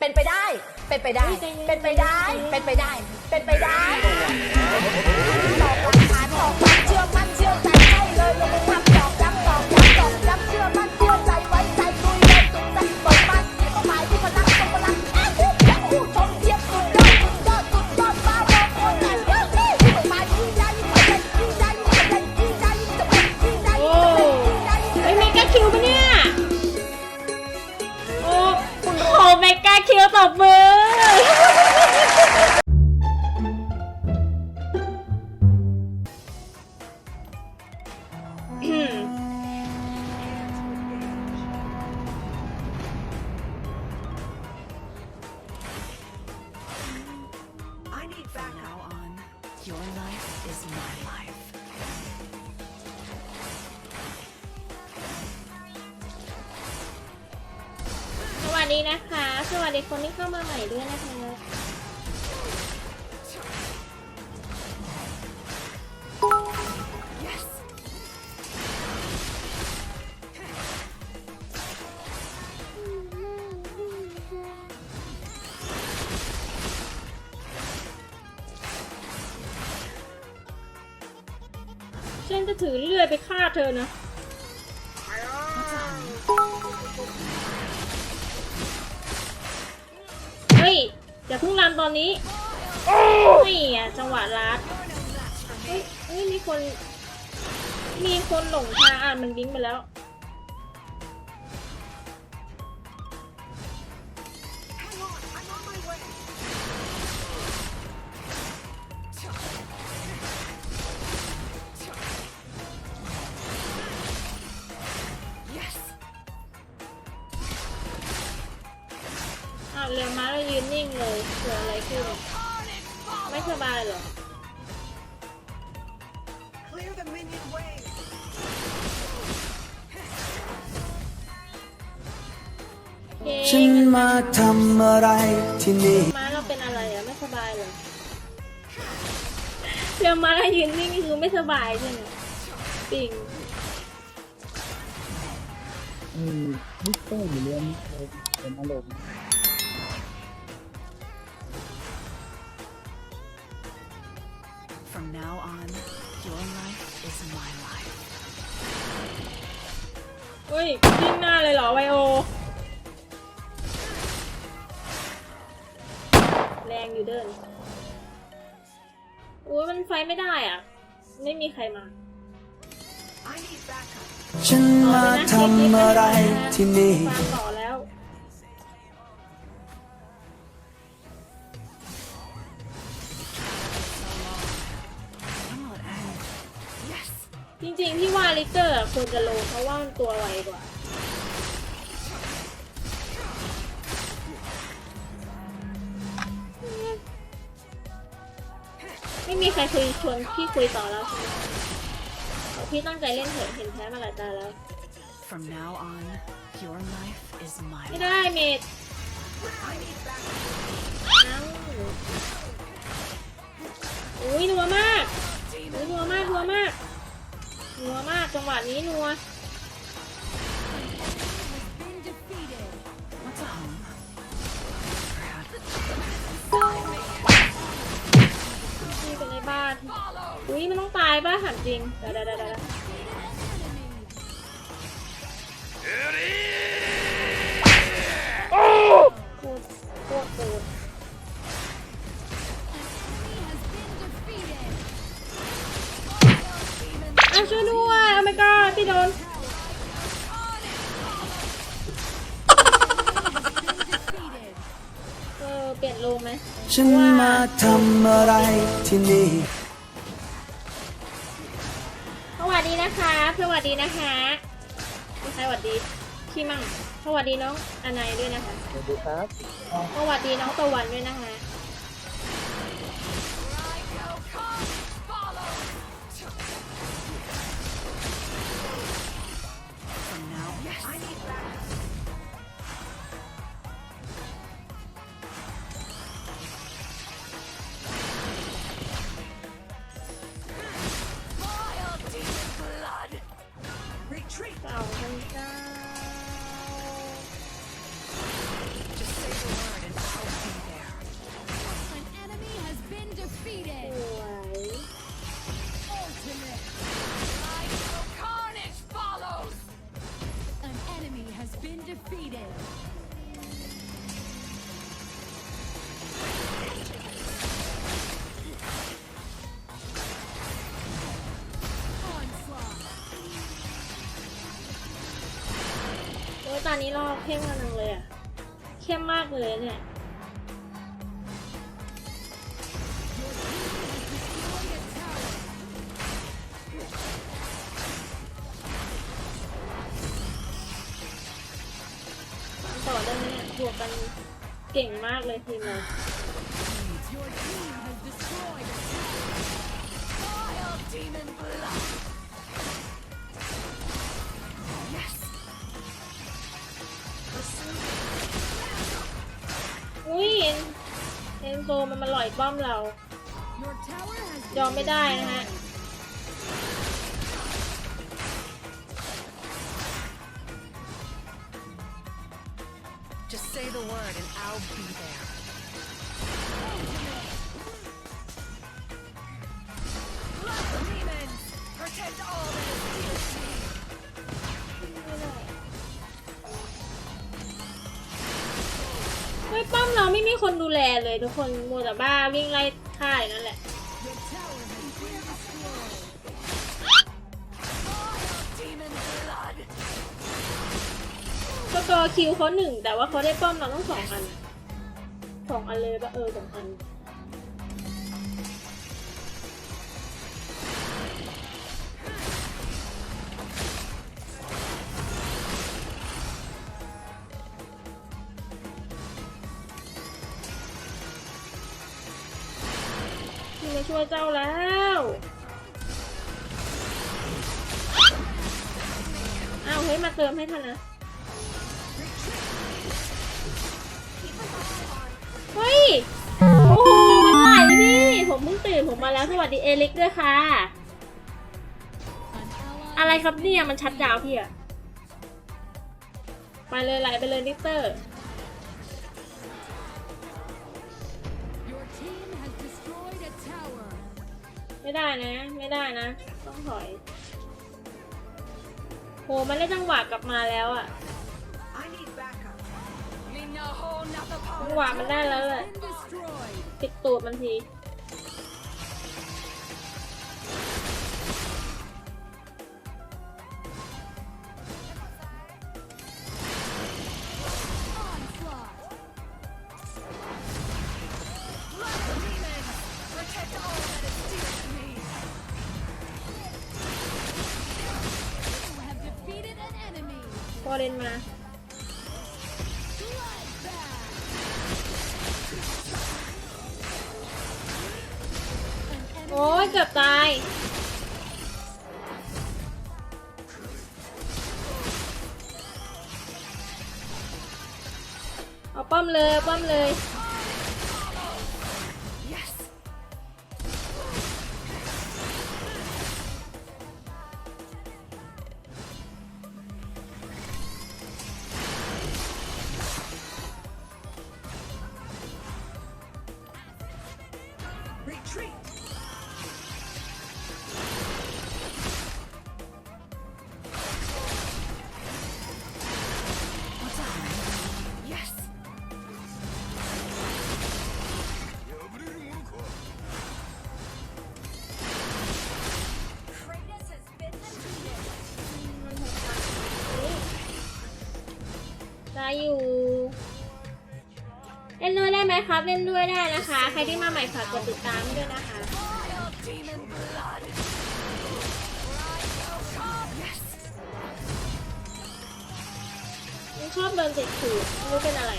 เป็นไปได้ เป็นไปได้ เป็นไปได้ เป็นไปได้ เป็นไปได้ตอกหลักฐานตอกย้ำเชื่อมั่นเชื่อใจใช่เลยลงมือทำ Your life is my life. สวัสดีนะคะ สวัสดีคนที่เข้ามาใหม่ด้วยนะคะ ถือเลื่อยไปฆ่าเธอนะเฮ้ยอย่าเพิ่งรันตอนนี้นี่อะจังหวะลัดเฮ้ยเฮ้ยมีคน มีคนหลงทางอะมันวิ่งไปแล้ว ยืนนิ่งเลยเกิดอะไรขึ้น ไม่สบายเหรอ Clear the minion way. เฮ้ฉันมาทำอะไรที่นี่ม้าเราเป็นอะไรอะไม่สบายเหรอเรือม้าเรายืนนิ่งนี่คือไม่สบายใช่ไหมปิงอืมมิสเตอร์อยู่เรื่องเป็นอารมณ์ From now on, your life is my life. เฮ้ยยิ่งหน้าเลยเหรอไวโอ แรงอยู่เดินอุ้ยมันไฟไม่ได้อะ ไม่มีใครมา I need backup. ฉันมาทำอะไรที่นี่ ฟังต่อแควรจะลงเพราะว่ามันตัวไวกว่าไม่มีใครคุยชวนพี่คุยต่อแล้วใช่ไหมพี่ตั้งใจเล่นเถอะเห็นแพ้มาหลายตาแล้ว From now on, your life is my ไม่ life. ได้เมด I need backup. นั่งอุ้ยนัวมากอุ้ยนัวมากนัวมาก นัวมากจังหวะนี้นัวตีกันในบ้าน อุ้ยมันต้องตายป่ะถามจริงเดี๋ยวเดี๋ยวเดี๋ยวเดี๋ยวโค ฉันมาทำอะไรที่นี่ สวัสดีนะคะ สวัสดีนะคะมีใครสวัสดีพี่มั่งสวัสดีน้องอนายด้วยนะคะ สวัสดีครับ สวัสดีน้องตะวันด้วยนะคะ นนี้รอบเข้มกันจังเลยอะ เข้มมากเลยเนี่ย ต่อได้ไหมเนี่ยบวกกันเก่งมากเลยทีมเรา เอ็นโซมันมาหล่อยป้อมเรา Your tower has ยอมไม่ได้นะฮะ Just ป้อมเราไม่มีคนดูแลเลยทุกคนมัวแต่บ้าวิ่งไล่ฆ่าอย่างนั่นแหละสกอร์คิวเขาหนึ่งแต่ว่าเขาได้ป้อมเราต้องสองอันสองอันเลยปะเออสองอัน ช่วยเจ้าแล้วเอ้าเฮ้ยมาเติมให้ทันนะเฮ้ย โอ้โหมันไหลพี่ ผมเพิ่งตื่นผมมาแล้ว สวัสดีเอลิกด้วยค่ะ อะไรครับเนี่ย มันชัดดาวพี่อะไปเลยไหลไปเลยลิเตอร์ ไม่ได้นะ ไม่ได้นะ ต้องถอยโหมันได้จังหวะกลับมาแล้วอะจังหวะมันได้แล้วเลยติดตูดมันที อเล่นมา โอ้ยเกือบตายเอาป้อมเลยป้อมเลย อยู่ เล่นด้วยได้ไหมครับ เล่นด้วยได้นะคะ ใครที่มาใหม่ฝากกดติดตามด้วยนะคะ ชอบเดินติดขื่อไม่รู้เป็นอะไร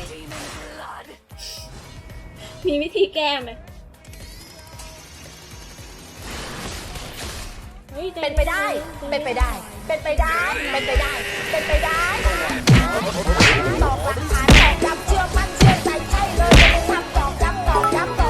มีวิธีแก้ไหมฮ้ยเป็นไปได้ เป็นไปได้ เป็นไปได้ เป็นไปได้ เป็นไปได้ตอกหลักฐานตอกย้ำเชื่อมั่นเชื่อใจใช่เลยไม่ได้ทำตอกย้ำตอกย้ำ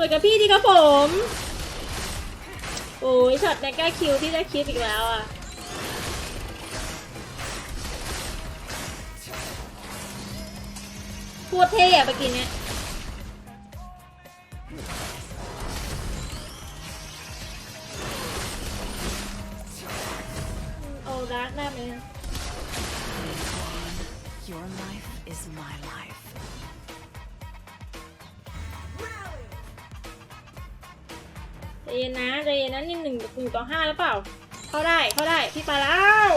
สวยครับพี่ดีกับผมสวยกับพี่ดีครับผม โอ้ยช็อตในก้าคิวที่ได้คลิปอีกแล้วอะโคตรเท่อะเมื่อกี้เนี้ยเอาดาร์กได้ไหม Your life is my life. ใจเย็นนะใจเย็นนะนี่หนึ่งหนึ่งต่อห้าหรือเปล่า เข้าได้เข้าได้พี่ไปแล้ว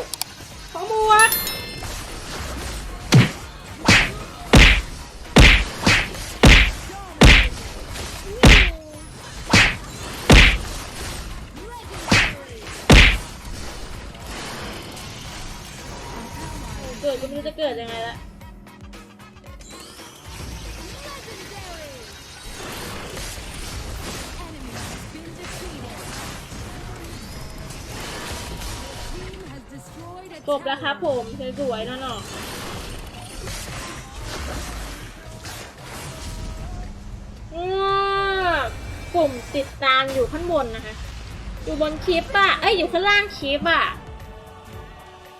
เขาบวกโอ้เกิดก็ไม่รู้จะเกิดยังไงละ จบแล้วครับผมสวยๆนั่นหรอปุ่มติดตามอยู่ข้างบนนะคะ อยู่บนคลิปอะเอ้ยอยู่ข้างล่างคลิปอะ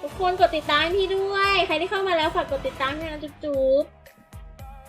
ทุกคนกดติดตามพี่ด้วย ใครที่เข้ามาแล้วฝากกดติดตามให้นะจุ๊บๆ